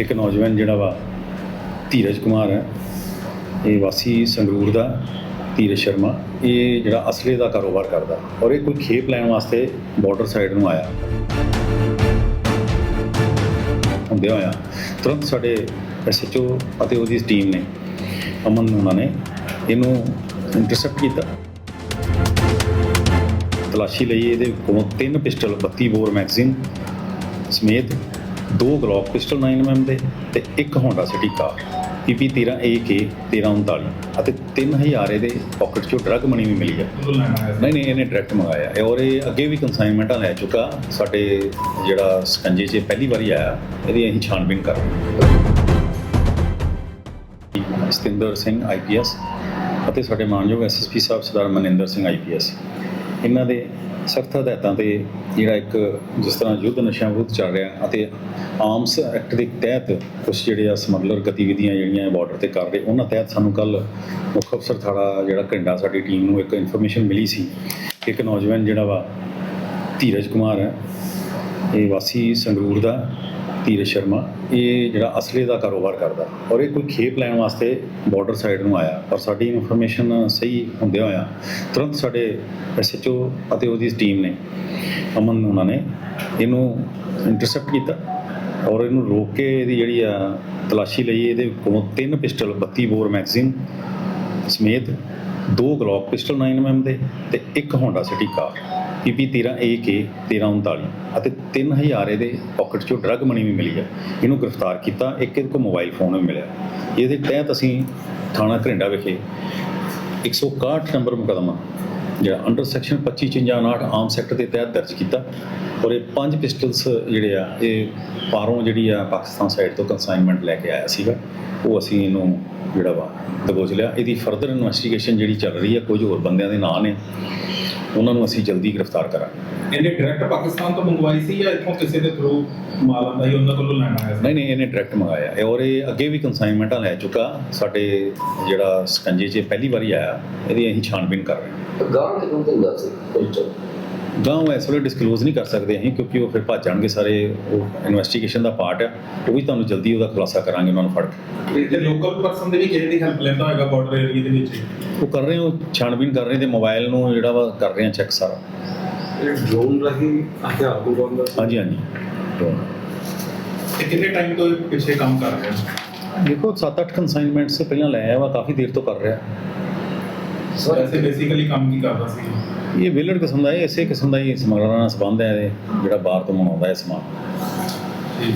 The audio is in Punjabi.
ਇੱਕ ਨੌਜਵਾਨ ਜਿਹੜਾ ਵਾ ਧੀਰਜ ਕੁਮਾਰ ਹੈ, ਇਹ ਵਾਸੀ ਸੰਗਰੂਰ ਦਾ, ਧੀਰਜ ਸ਼ਰਮਾ। ਇਹ ਜਿਹੜਾ ਅਸਲੇ ਦਾ ਕਾਰੋਬਾਰ ਕਰਦਾ ਔਰ ਇਹ ਕੋਈ ਖੇਪ ਲੈਣ ਵਾਸਤੇ ਬਾਰਡਰ ਸਾਈਡ ਨੂੰ ਆਇਆ। ਹੁੰਦੇ ਹੋਇਆ ਤੁਰੰਤ ਸਾਡੇ ਐਸਐਚਓ ਅਤੇ ਉਹਦੀ ਟੀਮ ਨੇ, ਅਮਨ ਉਹਨਾਂ ਨੇ ਇਹਨੂੰ ਇੰਟਰਸੈਪਟ ਕੀਤਾ। ਤਲਾਸ਼ੀ ਲਈ ਇਹਦੇ ਕੋਲੋਂ ਤਿੰਨ ਪਿਸਟਲ 32 ਬੋਰ ਮੈਗਜ਼ੀਨ ਸਮੇਤ ਦੋ ਗਲੌਕ ਪਿਸਟਲ 9mm ਦੇ ਤੇ ਇੱਕ Honda City car PP 13 AK 1339 ਅਤੇ 3000 ਇਹਦੇ ਪਾਕਟ ਚੋਂ ਡਰਗ ਮਨੀ ਵੀ ਮਿਲੀ ਹੈ। ਨਹੀਂ ਨਹੀਂ ਇਹਨੇ ਡਾਇਰੈਕਟ ਮੰਗਾਇਆ ਹੈ ਔਰ ਇਹ ਅੱਗੇ ਵੀ ਕਨਸਾਈਨਮੈਂਟਾਂ ਲੈ ਚੁੱਕਾ। ਸਾਡੇ ਜਿਹੜਾ ਸਕੰਜੇ 'ਚ ਪਹਿਲੀ ਵਾਰੀ ਆਇਆ ਇਹਦੀ ਅਸੀਂ ਛਾਣਬੀਨ ਕਰ ਸਤਿੰਦਰ ਸਿੰਘ ਆਈਪੀਐਸ ਅਤੇ ਸਾਡੇ ਮਾਨਯੋਗ ਐਸਐਸਪੀ ਸਾਹਿਬ ਸਰਦਾਰ ਮਨਿੰਦਰ ਸਿੰਘ ਆਈਪੀਐਸ ਇਹਨਾਂ ਦੇ ਸਖਤ ਹਦਾਇਤਾਂ ਤੇ ਜਿਹੜਾ ਇੱਕ ਜਿਸ ਤਰ੍ਹਾਂ ਯੁੱਧ ਨਸ਼ਿਆਂ ਵਿਰੁੱਧ ਚੱਲ ਰਿਹਾ ਅਤੇ ਆਰਮਸ ਐਕਟ ਦੇ ਤਹਿਤ ਕੁਝ ਜਿਹੜੇ ਆ ਸਮਗਲਰ ਗਤੀਵਿਧੀਆਂ ਜਿਹੜੀਆਂ ਬਾਰਡਰ ਤੇ ਕਰ ਰਹੇ, ਉਹਨਾਂ ਤਹਿਤ ਸਾਨੂੰ ਕੱਲ ਮੁੱਖ ਅਫਸਰ ਥਾੜਾ ਜਿਹੜਾ ਘੰਡਾ ਸਾਡੀ ਟੀਮ ਨੂੰ ਇੱਕ ਇਨਫੋਰਮੇਸ਼ਨ ਮਿਲੀ ਸੀ ਕਿ ਇੱਕ ਨੌਜਵਾਨ ਜਿਹੜਾ ਵਾ ਧੀਰਜ ਕੁਮਾਰ ਹੈ, ਇਹ ਵਾਸੀ ਸੰਗਰੂਰ ਦਾ ਧੀਰਜ ਸ਼ਰਮਾ, ਇਹ ਜਿਹੜਾ ਅਸਲੇ ਦਾ ਕਾਰੋਬਾਰ ਕਰਦਾ ਔਰ ਇਹ ਕੋਈ ਖੇਪ ਲੈਣ ਵਾਸਤੇ ਬਾਰਡਰ ਸਾਈਡ ਨੂੰ ਆਇਆ ਔਰ ਸਾਡੀ ਇਨਫੋਰਮੇਸ਼ਨ ਸਹੀ ਹੁੰਦੇ ਹੋਇਆ ਤੁਰੰਤ ਸਾਡੇ ਐਸਐਚਓ ਅਤੇ ਉਹਦੀ ਟੀਮ ਨੇ ਅਮਨ ਉਹਨਾਂ ਨੇ ਇਹਨੂੰ ਇੰਟਰਸੈਪਟ ਕੀਤਾ ਔਰ ਇਹਨੂੰ ਰੋਕ ਕੇ ਇਹਦੀ ਜਿਹੜੀ ਆ ਤਲਾਸ਼ੀ ਲਈ ਇਹਦੇ ਕੋਲੋਂ ਤਿੰਨ ਪਿਸਟਲ 32 ਬੋਰ ਮੈਗਜ਼ੀਨ ਸਮੇਤ ਦੋ ਗਲੌਕ ਪਿਸਟਲ 9mm ਦੇ ਤੇ ਇੱਕ Honda City car PP 13 AK 1339 ਅਤੇ 3000 ਇਹਦੇ ਪਾਕਟ ਚੋਂ ਡਰਗ ਮਨੀ ਵੀ ਮਿਲੀ ਹੈ। ਇਹਨੂੰ ਗ੍ਰਿਫਤਾਰ ਕੀਤਾ, ਇੱਕ ਇਹਦੇ ਕੋਲ ਮੋਬਾਈਲ ਫੋਨ ਵੀ ਮਿਲਿਆ। ਇਹਦੇ ਤਹਿਤ ਅਸੀਂ ਥਾਣਾ ਘਰਿੰਡਾ ਵਿਖੇ 161 ਨੰਬਰ ਮੁਕਦਮਾ, ਜਿਹੜਾ ਅੰਡਰ ਸੈਕਸ਼ਨ 2559 ਆਮ ਸੈਕਟਰ ਦੇ ਤਹਿਤ ਦਰਜ ਕੀਤਾ ਔਰ ਇਹ ਪੰਜ ਪਿਸਟਲਸ ਜਿਹੜੇ ਆ, ਇਹ ਪਾਰੋਂ ਜਿਹੜੀ ਆ ਪਾਕਿਸਤਾਨ ਸਾਈਡ ਤੋਂ ਕਨਸਾਈਨਮੈਂਟ ਲੈ ਕੇ ਆਇਆ ਸੀਗਾ, ਉਹ ਅਸੀਂ ਇਹਨੂੰ ਜਿਹੜਾ ਵਾ ਦਬੋਚ ਲਿਆ। ਇਹਦੀ ਫਰਦਰ ਇਨਵੈਸਟੀਗੇਸ਼ਨ ਜਿਹੜੀ ਚੱਲ ਰਹੀ ਆ ਕੁਝ ਹੋਰ ਬੰਦਿਆਂ ਦੇ ਨਾਂ ਨੇ। ਉਹਨਾਂ ਨੂੰ ਅਸੀਂ ਜਲਦੀ ਗ੍ਰਿਫਤਾਰ ਕਰਾਂਗੇ। ਇਹਨੇ ਡਾਇਰੈਕਟ ਪਾਕਿਸਤਾਨ ਤੋਂ ਮੰਗਵਾਈ ਸੀ ਜਾਂ ਇੱਥੋਂ ਕਿਸੇ ਦੇ ਥਰੂ ਮਾਲ ਆਂਦਾ ਸੀ ਉਹਨਾਂ ਕੋਲੋਂ ਲੈਣਾ ਹੈ ਨਹੀਂ ਨਹੀਂ ਇਹਨੇ ਡਾਇਰੈਕਟ ਮੰਗਾਇਆ ਹੈ ਔਰ ਇਹ ਅੱਗੇ ਵੀ ਕਨਸਾਈਨਮੈਂਟਾਂ ਲੈ ਚੁੱਕਾ। ਸਾਡੇ ਜਿਹੜਾ ਸਕੰਜੇ 'ਚ ਪਹਿਲੀ ਵਾਰੀ ਆਇਆ ਇਹਦੀ ਅਸੀਂ ਛਾਣਬੀਨ ਕਰ ਰਹੇ ਹਾਂ। ਗਾਂ ਦੇ ਕੋਲ ਦਿੰਦਾ ਸੀ? ਪਿਸਟਲ ਗਾਂਵ ਇਸ ਵੇਲੇ ਡਿਸਕਲੋਜ਼ ਨਹੀਂ ਕਰ ਸਕਦੇ ਅਸੀਂ ਕਿਉਂਕਿ ਉਹ ਫਿਰ ਭੱਜ ਜਾਣਗੇ ਸਾਰੇ ਉਹ ਇਨਵੈਸਟੀਗੇਸ਼ਨ ਦਾ ਪਾਰਟ ਹੈ ਉਹ ਵੀ ਤੁਹਾਨੂੰ ਜਲਦੀ ਉਹਦਾ ਖੁਲਾਸਾ ਕਰਾਂਗੇ ਉਹਨਾਂ ਨੂੰ ਫੜ ਕੇ। ਤੇ ਲੋਕਲ ਪਰਸਨ ਦੇ ਵੀ ਕਿਸੇ ਦੀ ਹੈਲਪ ਲੈਂਦਾ ਹੋਏਗਾ ਬਾਰਡਰ ਏਰੀਆ ਦੇ ਵਿੱਚ? ਉਹ ਕਰ ਰਹੇ ਹੋ ਛਾਣਬੀਨ ਕਰ ਰਹੇ ਤੇ ਮੋਬਾਈਲ ਨੂੰ ਜਿਹੜਾ ਵਾ ਕਰ ਰਹੇ ਆ ਚੈੱਕ ਸਾਰਾ। ਇਹ ਡਰੋਨ ਰਹੀ ਹਥਿਆਰ ਨੂੰ ਬੰਦਾ ਹਾਂਜੀ ਹਾਂਜੀ ਤੋਂ ਤੇ ਕਿੰਨੇ ਟਾਈਮ ਤੋਂ ਪਿੱਛੇ ਕੰਮ ਕਰ ਰਹੇ? ਹੋ ਦੇਖੋ 7-8 ਕਨਸਾਈਨਮੈਂਟਸ ਪਹਿਲਾਂ ਲੈ ਆਇਆ ਵਾ ਕਾਫੀ ਦੇਰ ਤੋਂ ਕਰ ਰਿਹਾ। ਵੈਸੇ ਬੇਸਿਕਲੀ ਕੰਮ ਕੀ ਕਰਦਾ ਸੀ? ਇਹ ਵਿਲੜ ਕਿਸਮ ਦਾ ਇਹ ਇਸੇ ਕਿਸਮ ਦਾ ਹੀ ਸਮਗਲਰਾਂ ਨਾਲ ਸੰਬੰਧ ਹੈ ਜਿਹੜਾ ਬਾਹਰ ਤੋਂ ਮੰਗਾਉਂਦਾ ਹੈ ਸਮਾਨ। ਠੀਕ